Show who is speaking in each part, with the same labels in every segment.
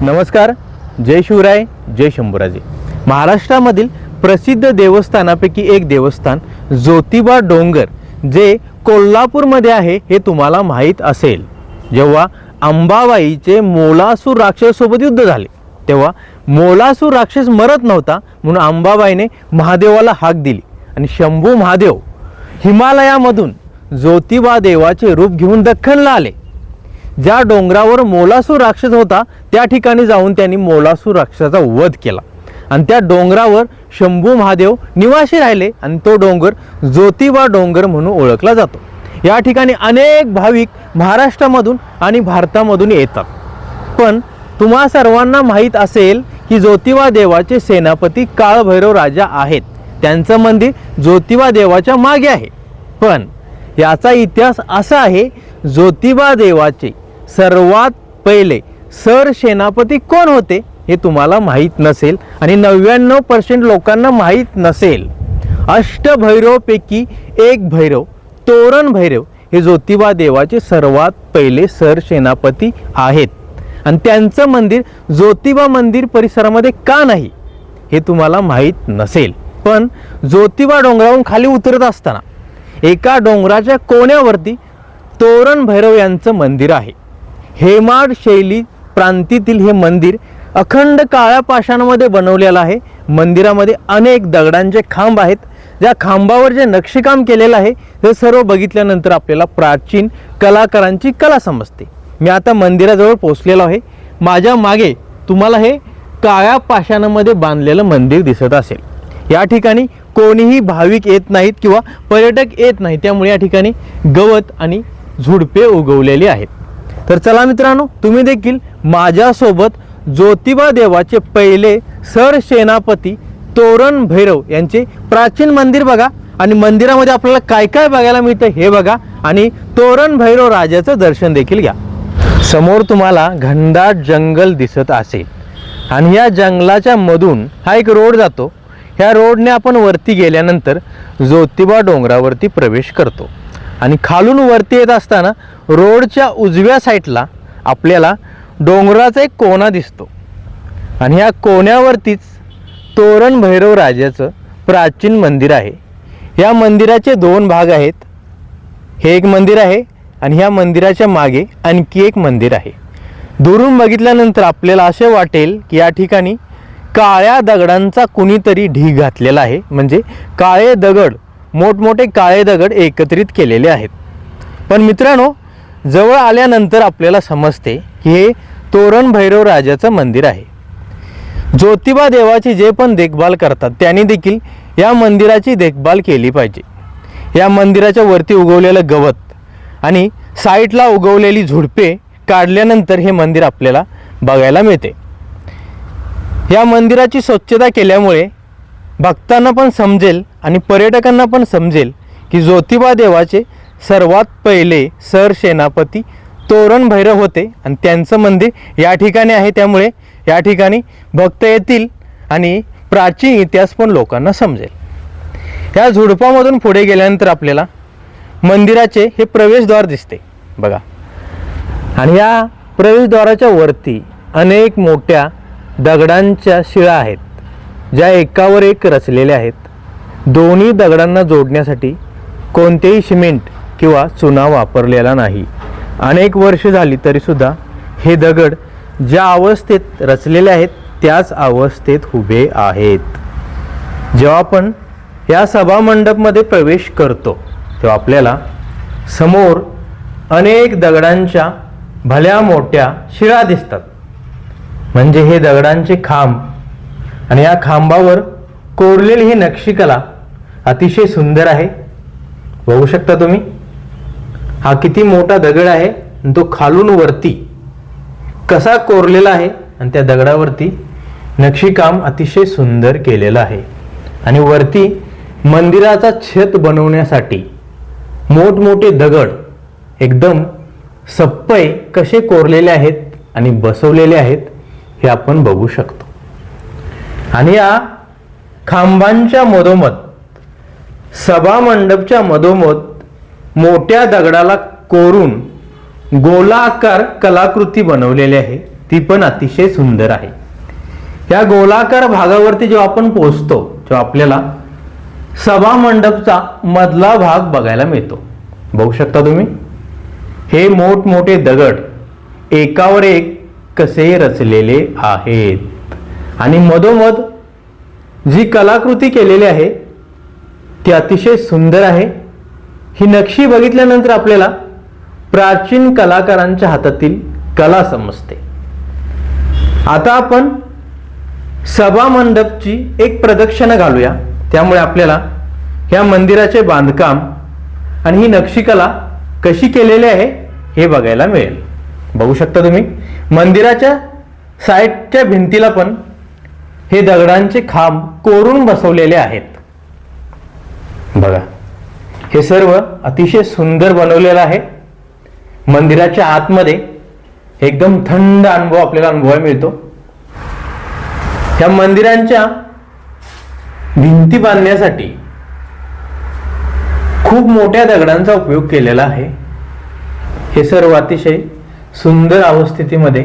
Speaker 1: नमस्कार जय शिवराय जय शंभूराजे. महाराष्ट्रामधील प्रसिद्ध देवस्थानापैकी एक देवस्थान ज्योतिबा डोंगर जे कोल्हापूरमध्ये आहे हे तुम्हाला माहीत असेल. जेव्हा अंबाबाईचे मोलासूर राक्षससोबत युद्ध झाले तेव्हा मोलासूर राक्षस मरत नव्हता म्हणून अंबाबाईने महादेवाला हाक दिली आणि शंभू महादेव हिमालयामधून ज्योतिबा देवाचे रूप घेऊन दख्खनला आले. ज्या डोंगरावर मोलासूर राक्षस होता त्या ठिकाणी जाऊन त्यांनी मोलासूर राक्षसाचा वध केला. आणि त्या डोंगरावर शंभू महादेव निवासी राहिले आणि तो डोंगर ज्योतिबा डोंगर म्हणून ओळखला जातो. या ठिकाणी अनेक भाविक महाराष्ट्रामधून आणि भारतामधून येतात. पण तुम्हा सर्वांना माहीत असेल की ज्योतिबा देवाचे सेनापती काळभैरव राजा आहेत. त्यांचं मंदिर ज्योतिबा देवाच्या मागे आहे. पण याचा इतिहास असा आहे ज्योतिबा देवाचे सर्वात पहिले सरसेनापती कोण होते हे तुम्हाला माहीत नसेल आणि नव्याण्णव पर्सेंट लोकांना माहीत नसेल. अष्टभैरवपैकी एक भैरव तोरण भैरव हे ज्योतिबा देवाचे सर्वात पहिले सरसेनापती आहेत. आणि त्यांचं मंदिर ज्योतिबा मंदिर परिसरामध्ये का नाही हे तुम्हाला माहीत नसेल. पण ज्योतिबा डोंगरावरून खाली उतरत असताना एका डोंगराच्या कोण्यावरती तोरण भैरव यांचं मंदिर आहे. हेमाड शैली प्रांतीतील हे मंदिर अखंड काळ्या पाषाणामध्ये बनवलेलं आहे. मंदिरामध्ये अनेक दगडांचे खांब आहेत. ज्या खांबावर जे नक्षीकाम केलेलं आहे हे सर्व बघितल्यानंतर आपल्याला प्राचीन कलाकारांची कला समजते. मी आता मंदिराजवळ पोचलेलो आहे. माझ्या मागे तुम्हाला हे काळ्या पाषाणामध्ये बांधलेलं मंदिर दिसत असेल. या ठिकाणी कोणीही भाविक येत नाहीत किंवा पर्यटक येत नाही त्यामुळे या ठिकाणी गवत आणि झुडपे उगवलेली आहेत. तर चला मित्रांनो तुम्ही देखील माझ्यासोबत ज्योतिबा देवाचे पहिले सर सेनापती तोरण भैरव यांचे प्राचीन मंदिर बघा. आणि मंदिरामध्ये आपल्याला काय काय बघायला मिळतं हे बघा. आणि तोरण भैरव राजाचं दर्शन देखील घ्या. समोर तुम्हाला घनदाट जंगल दिसत असेल. आणि या जंगलाच्या मधून हा एक रोड जातो. ह्या रोडने आपण वरती गेल्यानंतर ज्योतिबा डोंगरावरती प्रवेश करतो. आणि खालून वरती येत असताना रोडच्या उजव्या साईडला आपल्याला डोंगराचा एक कोना दिसतो. आणि ह्या कोण्यावरतीच तोरण भैरव राजाचं प्राचीन मंदिर आहे. या मंदिराचे दोन भाग आहेत. हे एक मंदिर आहे आणि ह्या मंदिराच्या मागे आणखी एक मंदिर आहे. दुरून बघितल्यानंतर आपल्याला असे वाटेल की या ठिकाणी काळ्या दगडांचा कुणीतरी ढीग घातलेला आहे. म्हणजे काळे दगड मोठमोठे काळे दगड एकत्रित केलेले आहेत. पण मित्रांनो जवळ आल्यानंतर आपल्याला समजते की हे तोरण भैरव राजाचं मंदिर आहे. ज्योतिबा देवाची जे पण देखभाल करतात त्यांनी देखील या मंदिराची देखभाल केली पाहिजे. या मंदिराच्या वरती उगवलेलं गवत आणि साईटला उगवलेली झुडपे काढल्यानंतर हे मंदिर आपल्याला बघायला मिळते. या मंदिराची स्वच्छता केल्यामुळे भक्तांना पण समजेल आणि पर्यटकांना पण समजेल की ज्योतिबा देवाचे सर्वात पहिले सर सेनापती तोरण भैरव होते आणि त्यांचं मंदिर या ठिकाणी आहे. त्यामुळे या ठिकाणी भक्त येतील आणि प्राचीन इतिहास पण लोकांना समजेल. या झुडपामधून पुढे गेल्यानंतर आपल्याला मंदिराचे हे प्रवेशद्वार दिसते. बघा. आणि या प्रवेशद्वाराच्या वरती अनेक मोठ्या दगडांच्या शिळा आहेत. ज्या एकावर एक रचलेल्या आहेत. दोन्ही दगडांना जोडण्यासाठी कोणतेही सिमेंट किंवा चुना वापरलेला नाही. अनेक वर्ष झाली तरीसुद्धा हे दगड ज्या अवस्थेत रचलेले आहेत त्याच अवस्थेत उभे आहेत. जेव्हा आपण या सभामंडपमध्ये प्रवेश करतो तेव्हा आपल्याला समोर अनेक दगडांच्या भल्या मोठ्या शिळा दिसतात. म्हणजे हे दगडांचे खांब आणि या खांबावर कोरलेली ही नक्षीकला अतिशय सुंदर आहे. बघू शकता तुम्ही? हा किती मोठा दगड आहे आणि तो खालून वरती कसा कोरलेला आहे आणि त्या दगडावरती नक्षीकाम अतिशय सुंदर केलेलं आहे. आणि वरती मंदिराचा छत बनवण्यासाठी मोठमोठे दगड एकदम सप्पय कसे कोरलेले आहेत आणि बसवलेले आहेत हे आपण बघू शकतो. आणि या खांबांच्या मधोमध सभामंडपच्या मधोमध मोठ्या दगडाला कोरून गोलाकार कलाकृती बनवलेली आहे. ती पण अतिशय सुंदर आहे. या गोलाकार भागावरती जेव्हा आपण पोहोचतो तेव्हा आपल्याला सभामंडपचा मधला भाग बघायला मिळतो. बघू शकता तुम्ही? हे मोठमोठे दगड एकावर एक कसे रचलेले आहेत? आणि मधोमध जी कलाकृती केलेली आहे ती अतिशय सुंदर आहे. ही नक्षी बघितल्यानंतर आपल्याला प्राचीन कलाकारांच्या हातातील कला समजते. आता आपण सभा मंडपची एक प्रदक्षिणा घालूया. त्यामुळे आपल्याला ह्या मंदिराचे बांधकाम आणि ही नक्षीकला कशी केलेली आहे हे बघायला मिळेल. बघू शकता तुम्ही. मंदिराच्या साईडच्या भिंतीला पण हे दगडांचे खांब कोरून बसवलेले आहेत. बघा हे सर्व अतिशय सुंदर बनवलेलं आहे. मंदिराच्या आतमध्ये एकदम थंड अनुभव आपल्याला अनुभवायला मिळतो. या मंदिरांच्या भिंती बांधण्यासाठी खूप मोठ्या दगडांचा उपयोग केलेला आहे. हे सर्व अतिशय सुंदर अवस्थितीमध्ये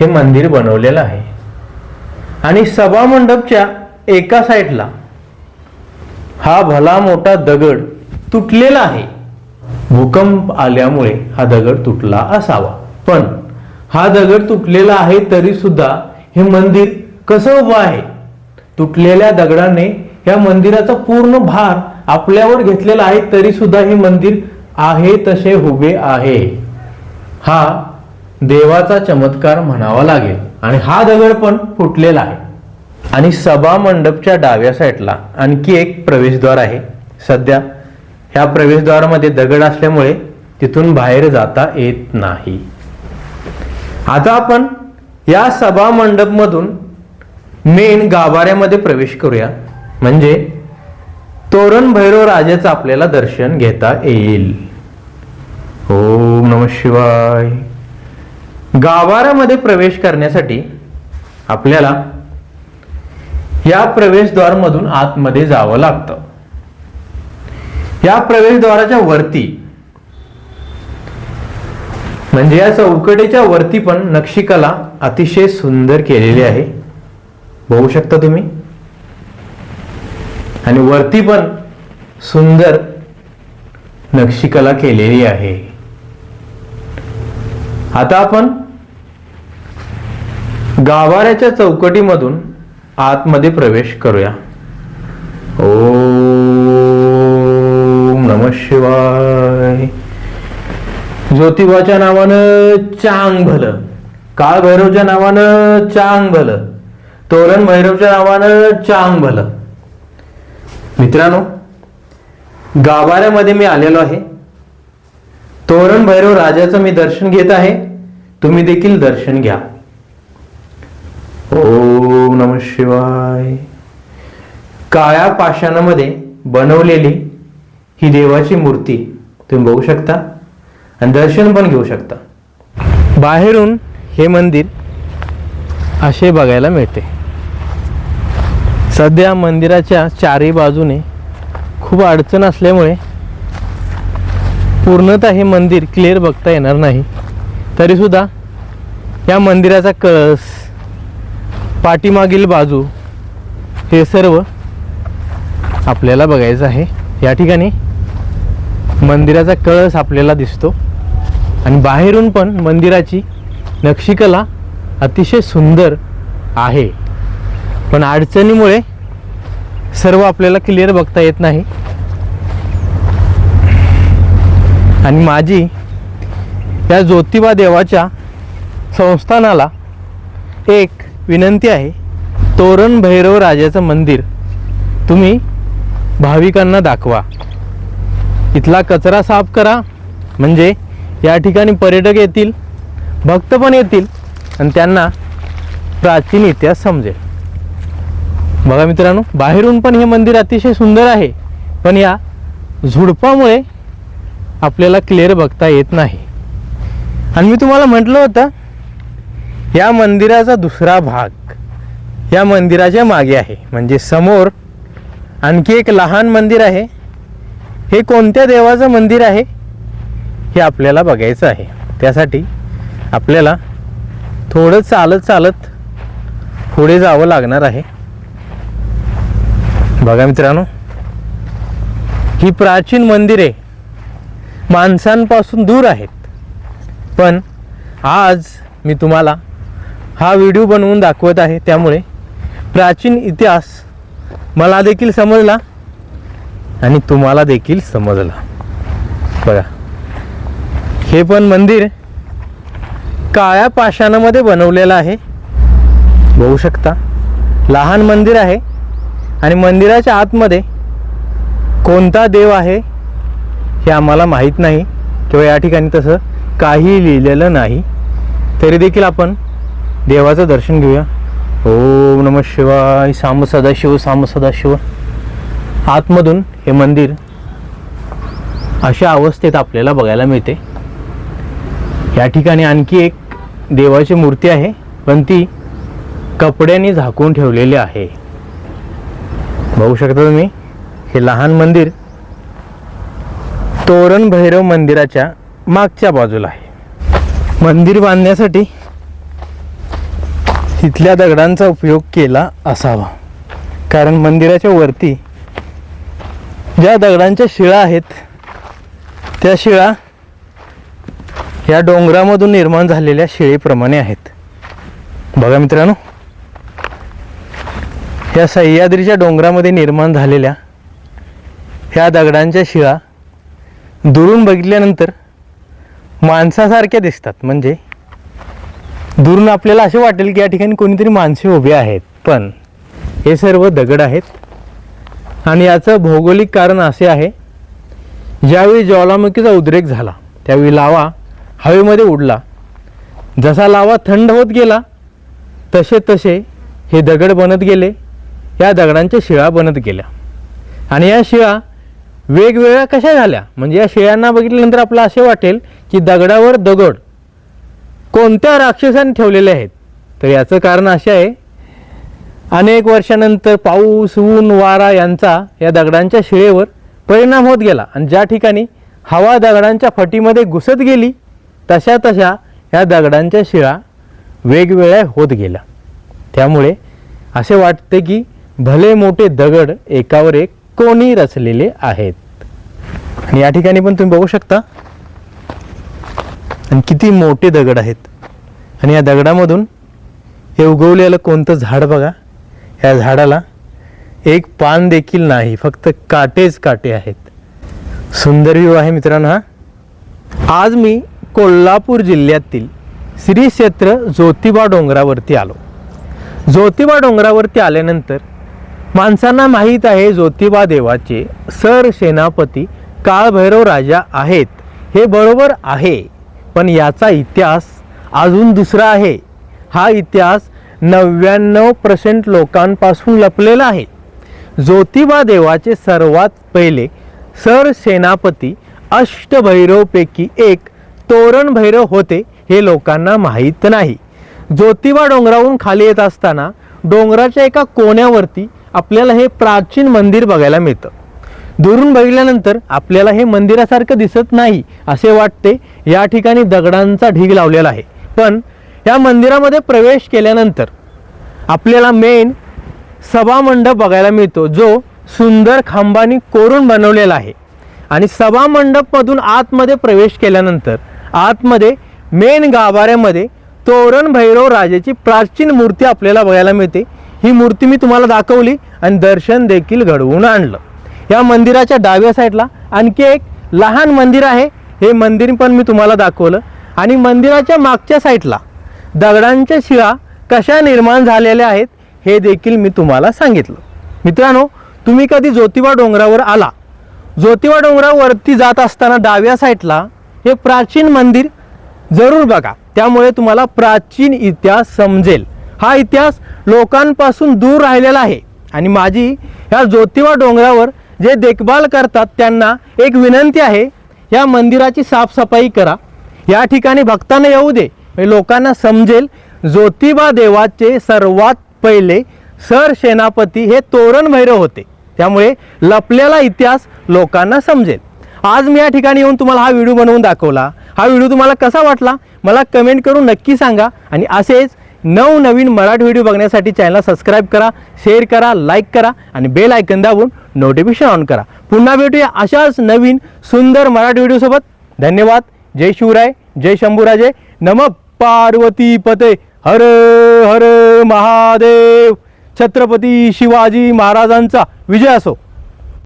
Speaker 1: हे मंदिर बनवलेलं आहे. आणि सभा मंडपच्या एका साईडला हा भला मोठा दगड तुटलेला आहे. भूकंप आल्यामुळे हा दगड तुटला असावा. पण हा दगड तुटलेला आहे तरी सुद्धा हे मंदिर कसं उभं आहे? तुटलेल्या दगडाने या मंदिराचा पूर्ण भार आपल्यावर घेतलेला आहे तरी सुद्धा हे मंदिर आहे तसे उभे आहे. हा देवाचा चमत्कार म्हणावा लागेल. आणि हा दगड पण फुटलेला आहे. आणि सभा मंडपच्या डाव्या साईडला आणखी एक प्रवेशद्वार आहे. सध्या ह्या प्रवेशद्वारामध्ये दगड असल्यामुळे तिथून बाहेर जाता येत नाही. आता आपण या सभा मंडपमधून मेन गाभाऱ्यामध्ये प्रवेश करूया. म्हणजे तोरण भैरव राजाचं आपल्याला दर्शन घेता येईल. ओम नम शिवाय. गाभाऱ्यामध्ये प्रवेश करण्यासाठी आपल्याला या प्रवेशद्वारमधून आतमध्ये जावं लागतं. या प्रवेशद्वाराच्या वरती म्हणजे या चौकटीच्या वरती पण नक्षीकला अतिशय सुंदर केलेली आहे. बघू शकता तुम्ही. आणि वरती पण सुंदर नक्षीकला केलेली आहे. आता आपण गाभाऱ्याच्या चौकटीमधून आतमध्ये प्रवेश करूया. ओम नम शिवाय. ज्योतिबाच्या नावानं चांग भलं काळ भैरवच्या नावानं चांग भलं तोरण भैरवच्या नावानं चांग भलं मित्रांनो गाभाऱ्यामध्ये मी आलेलो आहे. तोरण भैरव राजाचं मी दर्शन घेत आहे. तुम्ही देखील दर्शन घ्या. ओम नम शिवाय. काळ्या पाषाणामध्ये बनवलेली ही देवाची मूर्ती तुम्ही बघू शकता आणि दर्शन पण घेऊ शकता. बाहेरून हे मंदिर असे बघायला मिळते. सध्या मंदिराच्या चारही बाजूने खूप अडचण असल्यामुळे पूर्णतः हे मंदिर क्लिअर बघता येणार नाही. तरीसुद्धा या मंदिराचा कळस पाठीमागील बाजू हे सर्व आपल्याला बघायचं आहे. या ठिकाणी मंदिराचा कळस आपल्याला दिसतो. आणि बाहेरून पण मंदिराची नक्षीकला अतिशय सुंदर आहे. पण अडचणीमुळे सर्व आपल्याला क्लिअर बघता येत नाही. आणि माझी या ज्योतिबा देवाच्या संस्थानाला एक विनंती आहे. तोरण भैरव राजाचं मंदिर तुम्ही भाविकांना दाखवा. इथला कचरा साफ करा. म्हणजे या ठिकाणी पर्यटक येतील भक्त पण येतील आणि त्यांना प्राचीन इतिहास समजेल. बघा मित्रांनो बाहेरून पण हे मंदिर अतिशय सुंदर आहे. पण या झुडपामुळे आपल्याला क्लिअर बघता येत नाही. आणि मी तुम्हाला म्हटलं होतं या मंदिराचा दुसरा भाग या मंदिराच्या मागे आहे. म्हणजे समोर आणखी एक लहान मंदिर आहे. हे कोणत्या देवाचं मंदिर आहे? हे आपल्याला बघायचं आहे. त्यासाठी आपल्याला थोडं चालत चालत पुढे जावं लागणार आहे. बघा मित्रांनो ही प्राचीन मंदिरे माणसांपासून दूर आहेत. पण आज मी तुम्हाला हा व्हिडिओ बनवून दाखवत आहे. त्यामुळे प्राचीन इतिहास मला देखील समजला आणि तुम्हाला देखील समजला. बघा. हे पण मंदिर काळ्या पाषाणामध्ये बनवलेलं आहे. बघू शकता. लहान मंदिर आहे आणि मंदिराच्या आतमध्ये कोणता देव आहे? हे आम्हाला माहीत नाही किंवा या ठिकाणी तसं काही लिहिलेलं नाही. तरी देखील आपण देवाचं दर्शन घेऊया. ओम नम शिवाय साम सदाशिव साम सदाशिव. आतमधून हे मंदिर अशा अवस्थेत आपल्याला बघायला मिळते. या ठिकाणी आणखी एक देवाची मूर्ती आहे पण ती कपड्याने झाकून ठेवलेली आहे. बघू शकता तुम्ही हे लहान मंदिर तोरण भैरव मंदिराच्या मागच्या बाजूला आहे. मंदिर बांधण्यासाठी इथल्या दगडांचा उपयोग केला असावा. कारण मंदिराच्या वरती ज्या दगडांच्या शिळा आहेत त्या शिळा या डोंगरामधून निर्माण झालेल्या शिळेप्रमाणे आहेत. बघा मित्रांनो या सह्याद्रीच्या डोंगरामध्ये निर्माण झालेल्या ह्या दगडांच्या शिळा दुरून बघितल्यानंतर माणसासारख्या दिसतात. म्हणजे दुरून आपल्याला असे वाटेल की या ठिकाणी कोणीतरी माणसे उभे आहेत. पण हे सर्व दगड आहेत. आणि याचं भौगोलिक कारण असे आहे ज्यावेळी ज्वालामुखीचा उद्रेक झाला त्यावेळी लावा हवेमध्ये उडला. जसा लावा थंड होत गेला तसे तसे हे दगड बनत गेले या दगडांच्या शिळा बनत गेल्या. आणि या शिळा वेगवेगळ्या कशा झाल्या? म्हणजे या शिळ्यांना बघितल्यानंतर आपलं असे वाटेल की दगडावर दगड कोणत्या राक्षसाने ठेवलेले आहेत? तर याचं कारण असे आहे अनेक वर्षानंतर पाऊस ऊन वारा यांचा या दगडांच्या शिळेवर परिणाम होत गेला. आणि ज्या ठिकाणी हवा दगडांच्या फटीमध्ये घुसत गेली तशा तशा या दगडांच्या शिळा वेगवेगळ्या होत गेल्या. त्यामुळे असे वाटते की भले मोठे दगड एकावर एक कोणी रचलेले आहेत. आणि या ठिकाणी पण तुम्ही बघू शकता. आणि किती मोठे दगड आहेत. आणि या दगडामधून हे उगवलेलं कोणतं झाड बघा. या झाडाला एक पान देखील नाही फक्त काटेच काटे आहेत. सुंदर व्ह्यू आहे मित्रांनो हा. आज मी कोल्हापूर जिल्ह्यातील श्री क्षेत्र ज्योतिबा डोंगरावरती आलो. ज्योतिबा डोंगरावरती आल्यानंतर माणसांना माहीत आहे ज्योतिबा देवाचे सर सेनापती काळभैरव राजा आहेत. हे बरोबर आहे पण याचा इतिहास अजून दुसरा आहे. हा इतिहास नव्याण्णव पर्सेंट लोकांपासून लपलेला आहे. ज्योतिबा देवाचे सर्वात पहिले सर सेनापती अष्टभैरवपैकी एक तोरण भैरव होते हे लोकांना माहीत नाही. ज्योतिबा डोंगरावरून खाली येत असताना डोंगराच्या एका कोण्यावरती आपल्याला हे प्राचीन मंदिर बघायला मिळतं. दुरून बघितल्यानंतर आपल्याला हे मंदिरासारखं दिसत नाही असे वाटते या ठिकाणी दगडांचा ढीग लावलेला आहे. पण या मंदिरामध्ये प्रवेश केल्यानंतर आपल्याला मेन सभामंडप बघायला मिळतो जो सुंदर खांबानी कोरून बनवलेला आहे. आणि सभामंडपमधून आतमध्ये प्रवेश केल्यानंतर आतमध्ये मेन गाभाऱ्यामध्ये तोरण भैरव राजाची प्राचीन मूर्ती आपल्याला बघायला मिळते. ही मूर्ती मी तुम्हाला दाखवली आणि दर्शन देखील घडवून आणलं. या मंदिराच्या डाव्या साईडला आणखी एक लहान मंदिर आहे. हे मंदिर पण मी तुम्हाला दाखवलं. आणि मंदिराच्या मागच्या साईडला दगडांच्या शिळा कशा निर्माण झालेल्या आहेत हे देखील मी तुम्हाला सांगितलं. मित्रांनो तुम्ही कधी ज्योतिबा डोंगरावर आला? ज्योतिबा डोंगरावरती जात असताना डाव्या साईडला हे प्राचीन मंदिर जरूर बघा. त्यामुळे तुम्हाला प्राचीन इतिहास समजेल. हा इतिहास लोकांपासून दूर राहिलेला आहे. आणि माझी ह्या ज्योतिबा डोंगरावर जे देखभाल करतात त्यांना एक विनंती आहे या मंदिराची साफसफाई करा. या ठिकाणी भक्तांना येऊ दे. लोकांना समजेल ज्योतिबा देवाचे सर्वात पहिले सर सेनापती हे तोरण भैरव होते. त्यामुळे लपलेला इतिहास लोकांना समजेल. आज मी या ठिकाणी येऊन तुम्हाला हा व्हिडिओ बनवून दाखवला. हा व्हिडिओ तुम्हाला कसा वाटला? मला कमेंट करून नक्की सांगा. आणि असेच नवनवीन मराठी व्हिडिओ बघण्यासाठी चॅनलला सबस्क्राईब करा शेअर करा लाईक करा आणि बेल आयकन दाबून नोटिफिकेशन ऑन करा. पुन्हा भेटूया अशाच नवीन सुंदर मराठी व्हिडिओसोबत धन्यवाद. जय शिवराय. जय शंभूराजे. नम पार्वती पते. हर हर महादेव. छत्रपती शिवाजी महाराजांचा विजय असो.